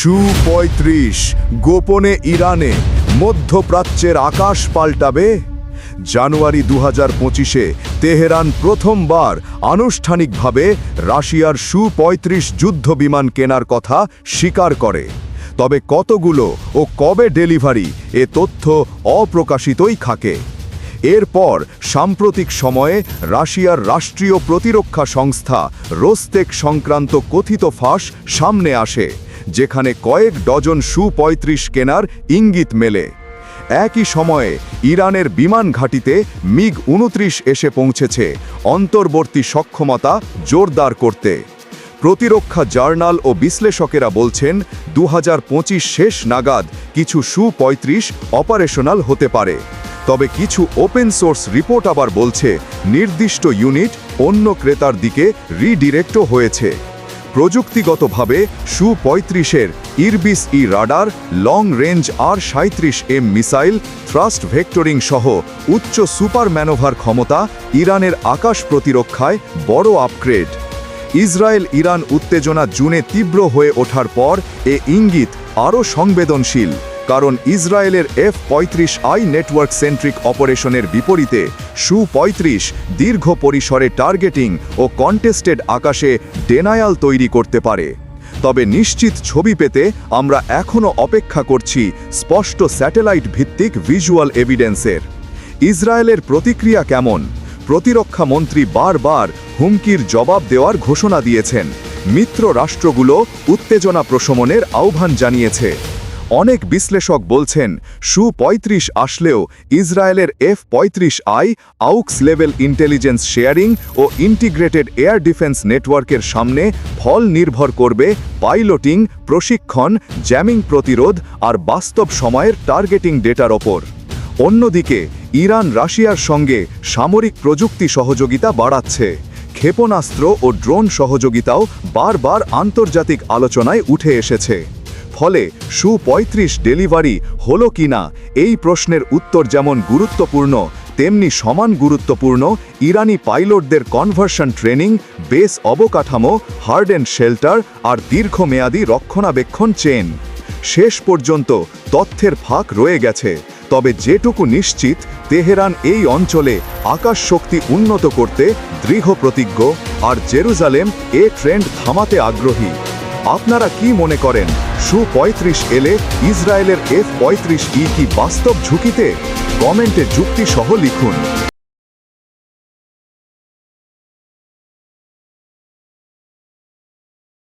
সু পঁয়ত্রিশ গোপনে ইরানে, মধ্যপ্রাচ্যের আকাশ পাল্টাবে। জানুয়ারি দু হাজার পঁচিশে তেহরান প্রথমবার আনুষ্ঠানিকভাবে রাশিয়ার সু পঁয়ত্রিশ যুদ্ধ বিমান কেনার কথা স্বীকার করে। তবে কতগুলো ও কবে ডেলিভারি এ তথ্য অপ্রকাশিতই থাকে। এরপর সাম্প্রতিক সময়ে রাশিয়ার রাষ্ট্রীয় প্রতিরক্ষা সংস্থা রোস্তেক সংক্রান্ত কথিত ফাঁস সামনে আসে। যেখানে কয়েক ডজন সু পঁয়ত্রিশ কেনার ইঙ্গিত মেলে। একই সময়ে ইরানের বিমান ঘাঁটিতে মিগ উনত্রিশ এসে পৌঁছেছে অন্তর্বর্তী সক্ষমতা জোরদার করতে। প্রতিরক্ষা জার্নাল ও বিশ্লেষকেরা বলছেন দু হাজার পঁচিশ শেষ নাগাদ কিছু সু পঁয়ত্রিশ অপারেশনাল হতে পারে। তবে কিছু ওপেন সোর্স রিপোর্ট আবার বলছে, নির্দিষ্ট ইউনিট অন্য ক্রেতার দিকে রিডিরেক্টও হয়েছে। প্রযুক্তিগতভাবে সু পঁয়ত্রিশের Irbis E radar long range আর সাঁত্রিশ এম মিসাইল থ্রাস্ট ভেক্টরিং সহ উচ্চ সুপার ম্যানোভার ক্ষমতা ইরানের আকাশ প্রতিরক্ষায় বড় আপগ্রেড। ইসরায়েল ইরান উত্তেজনা জুনে তীব্র হয়ে ওঠার পর এ ইঙ্গিত আরও সংবেদনশীল। কারণ ইসরায়েলের এফ পঁয়ত্রিশ আই নেটওয়ার্ক সেন্ট্রিক অপারেশনের বিপরীতে সু পঁয়ত্রিশ দীর্ঘ পরিসরে টার্গেটিং ও কন্টেস্টেড আকাশে ডেনায়াল তৈরি করতে পারে। তবে নিশ্চিত ছবি পেতে আমরা এখনও অপেক্ষা করছি স্পষ্ট স্যাটেলাইট ভিত্তিক ভিজুয়াল এভিডেন্সের ইসরায়েলের প্রতিক্রিয়া কেমন? প্রতিরক্ষা মন্ত্রী বারবার হুমকির জবাব দেওয়ার ঘোষণা দিয়েছেন। মিত্র রাষ্ট্রগুলো উত্তেজনা প্রশমনের আহ্বান জানিয়েছে। অনেক বিশ্লেষক বলছেন সু পঁয়ত্রিশ আসলেও ইসরায়েলের এফ পঁয়ত্রিশ আই, আউক্স লেভেল ইন্টেলিজেন্স শেয়ারিং ও ইন্টিগ্রেটেড এয়ার ডিফেন্স নেটওয়ার্কের সামনে ফল নির্ভর করবে পাইলটিং, প্রশিক্ষণ, জ্যামিং প্রতিরোধ আর বাস্তব সময়ের টার্গেটিং ডেটার ওপর। অন্যদিকে, ইরান রাশিয়ার সঙ্গে সামরিক প্রযুক্তি সহযোগিতা বাড়াচ্ছে। ক্ষেপণাস্ত্র ও ড্রোন সহযোগিতাও বারবার আন্তর্জাতিক আলোচনায় উঠে এসেছে। ফলে সু পঁয়ত্রিশ ডেলিভারি হলো কিনা এই প্রশ্নের উত্তর যেমন গুরুত্বপূর্ণ, তেমনি সমান গুরুত্বপূর্ণ ইরানি পাইলটদের কনভার্সন ট্রেনিং, বেস অবকাঠামো, হার্ড অ্যান্ড শেল্টার আর দীর্ঘমেয়াদী রক্ষণাবেক্ষণ চেন। শেষ পর্যন্ত তথ্যের ফাঁক রয়ে গেছে, তবে যেটুকু নিশ্চিত, তেহরান এই অঞ্চলে আকাশ শক্তি উন্নত করতে দৃঢ় প্রতিজ্ঞ আর জেরুজালেম এ ট্রেন্ড থামাতে আগ্রহী। আপনারা কি মনে করেন? সু পঁয়ত্রিশ এলে ইসরায়েলের এফ পঁয়ত্রিশ ই কি বাস্তব ঝুঁকিতে? কমেন্টে যুক্তি সহ লিখুন।